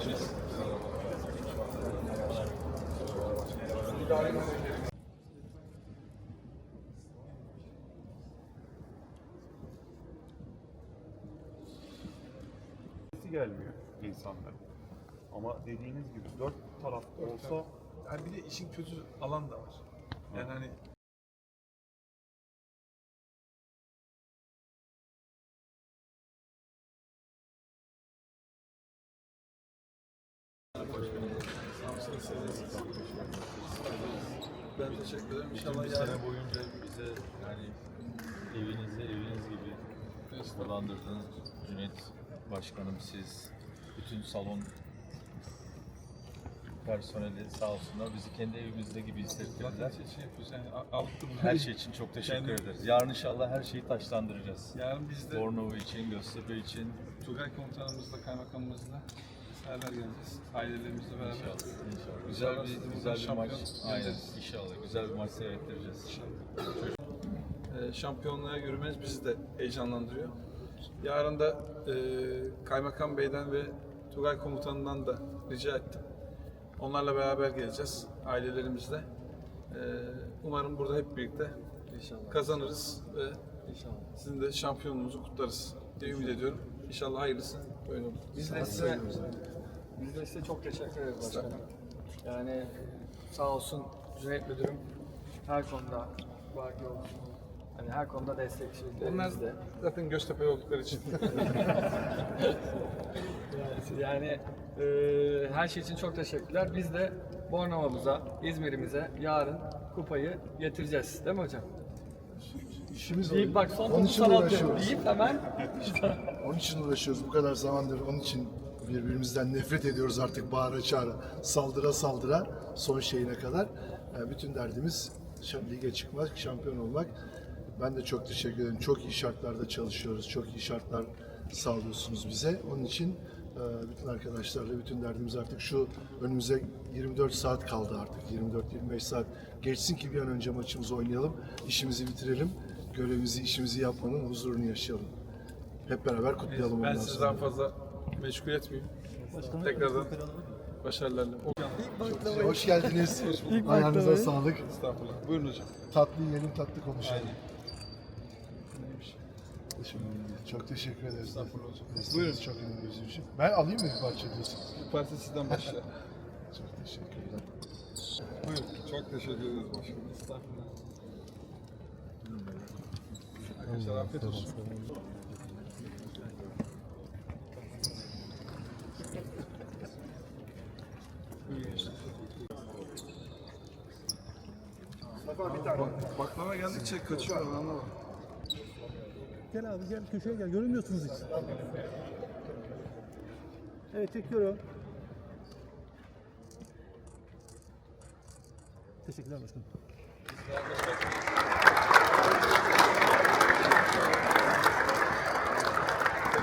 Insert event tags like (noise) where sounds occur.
Sesi gelmiyor insanların. Ama dediğiniz gibi dört tarafta olsa Yani bir de işin kötü alan da var. Yani hani ben teşekkür ederim. Bütün İnşallah bir sene boyunca bize yani evinizde eviniz gibi kullandırdığınız Cüneyt Başkanım siz, bütün salon personeli sağ olsunlar bizi kendi evimizde gibi hissettirdiler. zaten şey yapıyoruz. Yani a- alttım. Her şey için çok teşekkür Kendim- ederiz. Yarın inşallah her şeyi taşlandıracağız. Yarın biz de Bornova için, Göztepe için Tugay komutanımızla, kaymakamımızla beraber geleceğiz. Ailelerimizle beraber. inşallah. inşallah. Güzel bir güzel bir maç. Aynen. İnşallah güzel bir maç seyrettireceğiz. Ee, şampiyonluğa yürümeniz bizi de heyecanlandırıyor. Yarın da e, Kaymakam Bey'den ve Tugay Komutanı'ndan da rica ettim. Onlarla beraber geleceğiz, ailelerimizle. Ee, umarım burada hep birlikte kazanırız ve sizin de şampiyonluğunuzu kutlarız diye ümit ediyorum. İnşallah hayırlısı böyle olur. Biz de size, biz de size çok teşekkür ederiz başkanım. Yani sağ olsun Cüneyt Müdürüm her konuda vaki olsun. Hani her konuda Onlar destekçilerimiz de. zaten Göztepe oldukları için. (laughs) Yani e, her şey için çok teşekkürler. Biz de Bornova'mıza, İzmir'imize yarın kupayı getireceğiz. Değil mi hocam? İşimiz Deyip bak son topu sana atıyorum deyip hemen (laughs) Onun için uğraşıyoruz. Bu kadar zamandır onun için birbirimizden nefret ediyoruz artık bağıra çağıra, saldıra saldıra son şeyine kadar. Yani bütün derdimiz lige çıkmak, şampiyon olmak. Ben de çok teşekkür ederim. Çok iyi şartlarda çalışıyoruz. Çok iyi şartlar sağlıyorsunuz bize. Onun için e, bütün arkadaşlarla bütün derdimiz artık şu önümüze 24 saat kaldı artık. 24-25 saat geçsin ki bir an önce maçımızı oynayalım. işimizi bitirelim. Görevimizi, işimizi yapmanın huzurunu yaşayalım. Hep beraber kutlayalım ben ondan sizi sonra. daha fazla meşgul etmeyeyim. Tekrardan başarılarla. Hoş geldiniz. (laughs) Ayağınıza sağlık. Estağfurullah. Buyurun hocam. Tatlı yiyelim, tatlı konuşalım. Ederim. Çok teşekkür ederiz. Estağfurullah hocam. Buyurun. Çok önemli bizim için. Ben alayım mı bir parça diyorsun? Bu parti sizden başla. (laughs) Çok teşekkürler. Buyurun. Çok teşekkür ederiz başkanım. Estağfurullah. Arkadaşlar afiyet olsun. Bak, baklava geldikçe kaçıyor anlamadım. Gel abi gel köşeye gel. Görünmüyorsunuz hiç. Evet çekiyorum. Teşekkürler başkanım.